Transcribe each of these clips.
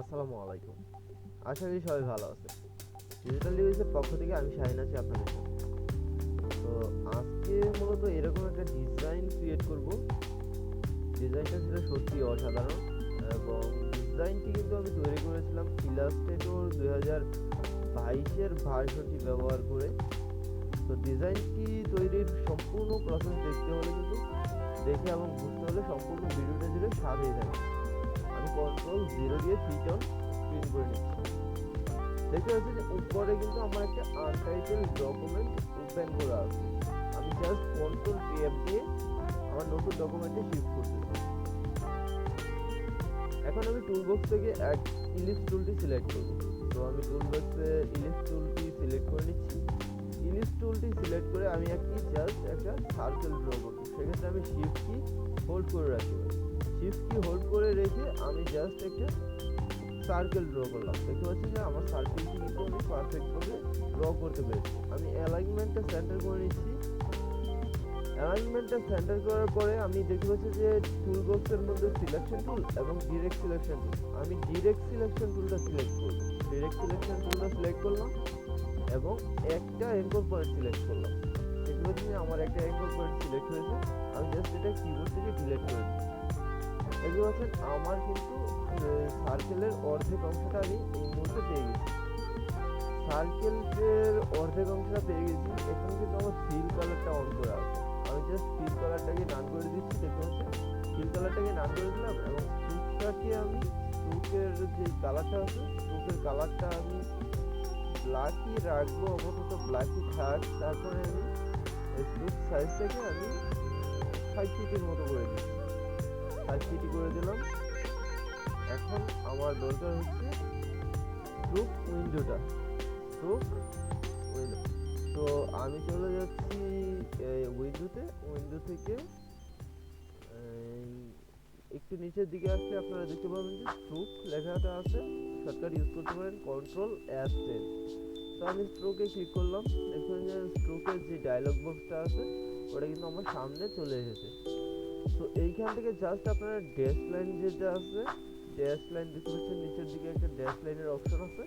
আসসালামু আলাইকুম। আশা করি সবাই ভালো আছে ডিজিটাল নিউজের পক্ষ থেকে আমি শাহিন আছি আপনাদের তো আজকে মূলত এরকম একটা ডিজাইন ক্রিয়েট করব। ডিজাইনটা ছিল সত্যি অসাধারণ এবং ডিজাইনটি কিন্তু আমি তৈরি করেছিলাম ইলাস্ট্রেটর দুই হাজার বাইশের ভার্সনটি ব্যবহার করে। তো ডিজাইনটি তৈরির সম্পূর্ণ প্রসেস দেখতে হলে কিন্তু দেখে এবং বুঝতে হলে সম্পূর্ণ ভিডিওটা জুড়ে সাথেই থাকবে কন্ট্রোল জিরো দিয়ে ফিটন স্ক্রিন করে নিচ্ছি। দেখতে পাচ্ছি যে উপরে কিন্তু আমার একটা আনটাইটেল ডকুমেন্ট ওপেন করা আছে। আমি জাস্ট কন্ট্রোল টিএফ দিয়ে আমার নতুন ডকুমেন্টে শিফট করতেছি এখন আমি টুলবক্স থেকে এক ইলিশ টুলটি সিলেক্ট করব। তো আমি টুল টুলবক্সে ইলিশ টুলটি সিলেক্ট করে নিচ্ছি। ইলিশ টুলটি সিলেক্ট করে আমি একটি জাস্ট একটা সার্কেল ড্র করব। সেক্ষেত্রে আমি শিফট কি হোল্ড করে রাখি শিফট কি হোল্ড করে রেখে আমি জাস্ট একটা সার্কেল ড্র করলাম। দেখতে পাচ্ছি যে আমার সার্কেলটি কিন্তু আমি পারফেক্টভাবে ড্র করতে পেরেছি। আমি অ্যালাইনমেন্টটা সেন্টার করে নিচ্ছি। অ্যালাইনমেন্টটা সেন্টার করার পরে আমি দেখতে পাচ্ছি যে টুল বক্সের মধ্যে সিলেকশন টুল এবং ডিরেক্ট সিলেকশন টুল আমি ডিরেক্ট সিলেকশন টুলটা সিলেক্ট করব ডিরেক্ট সিলেকশন টুলটা সিলেক্ট করলাম এবং একটা অ্যাঙ্কর পয়েন্ট সিলেক্ট করলাম। দেখতে পাচ্ছি যে আমার একটা অ্যাঙ্কর পয়েন্ট সিলেক্ট হয়েছে। আমি জাস্ট এটা কিবোর্ড থেকে ডিলিট করে দিচ্ছি। দেখতে পাচ্ছেন আমার কিন্তু সার্কেলের অর্ধেক অংশটা আমি এই মুহূর্তে পেয়ে গেছি। সার্কেলের অর্ধেক অংশটা পেয়ে গেছি, এখন কিন্তু আমার ফিল কালারটা অন করা আছে। আমি জাস্ট ফিল কালারটাকে নান করে দিচ্ছি, দেখতে পাচ্ছেন? ফিল কালারটাকে নান করে দিলাম এবং স্ট্রুকটাকে আমি স্ট্রুকের যে কালারটা আছে স্ট্রুকের কালারটা আমি ব্ল্যাকই রাখব অবশ্য ব্ল্যাকই থাক। তারপরে আমি স্ট্রুক সাইজটাকে আমি ফাইভ ফিটের মতো করে দিচ্ছি। ফাইভ ফিটি করে দিলাম। এখন আমার দরকার হচ্ছে স্ট্রোক উইন্ডোটা স্ট্রোক উইন্ডো তো আমি চলে যাচ্ছি উইন্ডোতে উইন্ডো থেকে একটু নিচের দিকে আসলে আপনারা দেখতে পাবেন যে স্ট্রোক লেখাটা আছে। শর্টকাট ইউজ করতে পারেন কন্ট্রোল অ্যাস টেন তো আমি স্ট্রোকে ক্লিক করলাম। দেখুন যে স্ট্রোকের যে ডায়লগ বক্সটা আছে, ওটা কিন্তু আমার সামনে চলে এসেছে। এইখান থেকে জাস্ট আপনারা ড্যাশ লাইন যেটা আছে ড্যাশ লাইন দেখতে পাচ্ছেন, নিচের দিকে একটা ড্যাশ লাইনের অপশন আছে।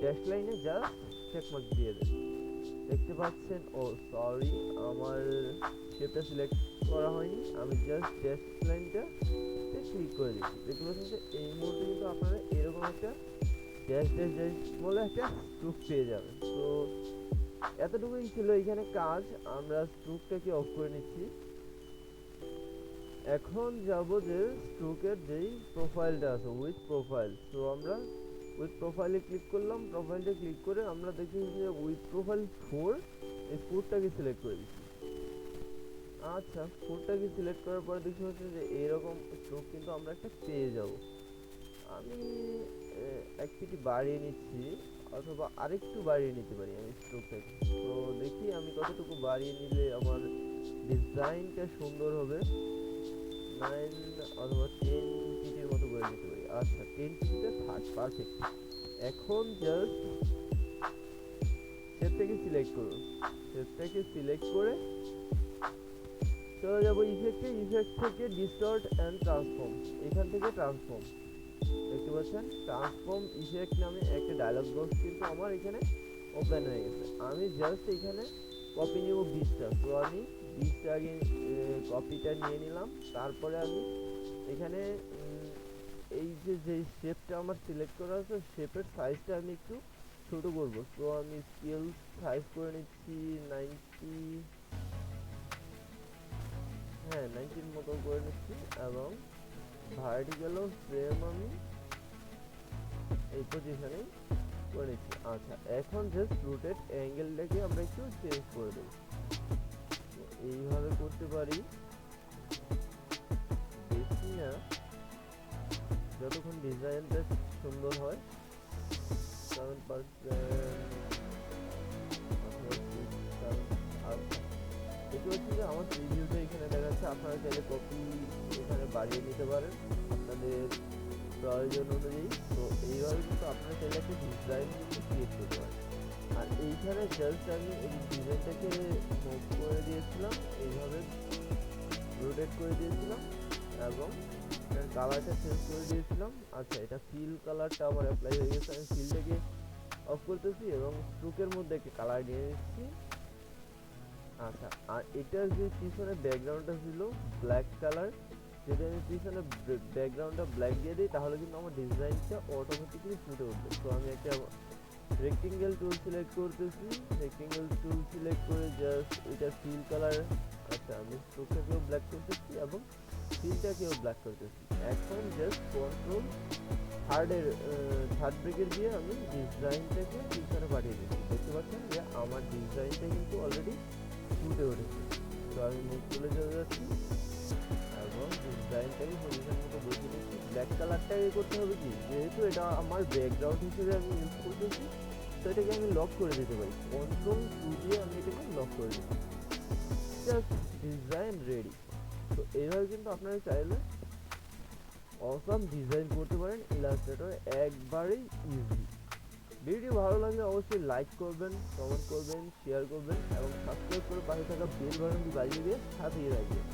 ড্যাশ লাইনে জাস্ট চেকমার্ক দিয়ে দেন। দেখতে পাচ্ছেন, ও সরি আমার সেটা সিলেক্ট করা হয়নি। আমি জাস্ট ড্যাশ লাইনটা ক্লিক করে দিচ্ছি। দেখতে পাচ্ছেন যে এই মুহূর্তে কিন্তু আপনারা এরকম একটা ড্যাশ ড্যাশ ড্যাশ বলে একটা স্ট্রুক পেয়ে যাবেন। তো, এতটুকুই ছিল এখানে কাজ। আমরা স্ট্রোকটাকে অফ করে নিচ্ছি। এখন যাব যে স্ট্রোকের যেই প্রোফাইলটা আছে উইথ প্রোফাইল তো আমরা উইথ প্রোফাইলে ক্লিক করলাম প্রোফাইলটা ক্লিক করে আমরা দেখি যে উইথ প্রোফাইল ফোর এই ফোরটাকে সিলেক্ট করে দিচ্ছি। আচ্ছা ফোরটাকে সিলেক্ট করার পরে দেখি হচ্ছে যে এইরকম স্ট্রোক কিন্তু আমরা একটা পেয়ে যাব। আমি ফিটি বাড়িয়ে নিচ্ছি, অথবা আরেকটু বাড়িয়ে নিতে পারি আমি স্ট্রোকটাকে তো দেখি আমি কতটুকু বাড়িয়ে নিলে আমার ডিজাইনটা সুন্দর হবে। নাইন অথবা টেন ফিটের মতো করে নিতে পারি। আচ্ছা টেন ফিটে থাক পারফেক্ট এখন জাস্ট সেটটাকে সিলেক্ট করুন। সেটটাকে সিলেক্ট করে চলে যাব ইফেক্টে ইফেক্ট থেকে ডিস্টর্ট অ্যান্ড ট্রান্সফর্ম এখান থেকে ট্রান্সফর্ম দেখতে পাচ্ছেন? ট্রান্সফর্ম ইফেক্ট নামে একটা ডায়লগ বক্স কিন্তু আমার এখানে ওপেন হয়ে গেছে। আমি জাস্ট এখানে কপি নেব বিশটা তো আমি বিশটা আগে কপিটা নিয়ে নিলাম। তারপরে আমি এখানে এই যে যে শেপটা আমার সিলেক্ট করা আছে শেপের সাইজটা আমি একটু ছোট করব। তো আমি স্কেল সাইজ করে নিচ্ছি নাইনটি হ্যাঁ নাইনটির মতো করে নিচ্ছি এবং ভার্টিক্যালও সেম আমি এই পজিশনে করে নিচ্ছি আচ্ছা এখন জাস্ট রুটেড অ্যাঙ্গেলটাকে আমরা একটু চেঞ্জ করে দেবো। এইভাবে করতে পারি। বেশি না, যতক্ষণ ডিজাইনটা সুন্দর হয় সেভেন দেখতে পাচ্ছি যে আমার প্রিভিউটা এখানে দেখাচ্ছে। আপনারা চাইলে কপি এখানে বাড়িয়ে নিতে পারেন। আপনাদের প্রয়োজন অনুযায়ী। তো এইভাবে কিন্তু আপনারা চাইলে একটা ডিজাইন কিন্তু ক্রিয়েট করতে পারেন আর এইখানে জাস্ট আমি এই ডিজাইনটাকে মুভ করে দিয়েছিলাম, এইভাবে রোটেট করে দিয়েছিলাম এবং এর কালারটা চেঞ্জ করে দিয়েছিলাম। আচ্ছা এটা ফিল কালারটা আমার অ্যাপ্লাই হয়ে গেছে। আমি ফিলটাকে অফ করতেছি এবং স্ট্রোকের মধ্যে একটা কালার নিয়ে এসেছি আচ্ছা আর এটার যে পিছনে ব্যাকগ্রাউন্ডটা ছিল ব্ল্যাক কালার যদি আমি পিছনে ব্যাকগ্রাউন্ডটা ব্ল্যাক দিয়ে দিই, তাহলে কিন্তু আমার ডিজাইনটা অটোমেটিক্যালি ফুটে উঠবে। তো আমি একটা রেক্টেঙ্গেল টুল সিলেক্ট করতেছি। রেক্টেঙ্গেল টুল সিলেক্ট করে জাস্ট এটা ফিল কালার আচ্ছা আমি স্ট্রোকটাকেও ব্ল্যাক করতেছি এবং ফিলটাকেও ব্ল্যাক করতেছি। এখন জাস্ট কন্ট্রোল থার্ডের থার্ড ব্রেকের দিয়ে আমি ডিজাইনটাকে পিছনে পাঠিয়ে দিচ্ছি। দেখতে পাচ্ছেন যে আমার ডিজাইনটা কিন্তু অলরেডি ফুটে উঠেছে। তো আমি মুখ তুলে চলে যাচ্ছি। ডিজাইনটাকে পজিশন মতো বসিয়ে দিচ্ছি ব্ল্যাক কালারটাকে করতে হবে কি? যেহেতু এটা আমার ব্যাকগ্রাউন্ড হিসেবে আমি ইউজ করতেছি, তো এটাকে আমি লক করে দিতে পারি। কন্ট্রোল টু দিয়ে আমি এটাকে লক করে দিচ্ছি জাস্ট ডিজাইন রেডি তো এইভাবে কিন্তু আপনারা চাইলে অসাম ডিজাইন করতে পারেন ইলাস্ট্রেটর একবারেই ইজি ভিডিও ভালো লাগলে অবশ্যই লাইক করবেন কমেন্ট করবেন শেয়ার করবেন, এবং সাবস্ক্রাইব করে পাশে থাকা বেল বাটনটি বাজিয়ে দিয়ে সাথেই রাখবেন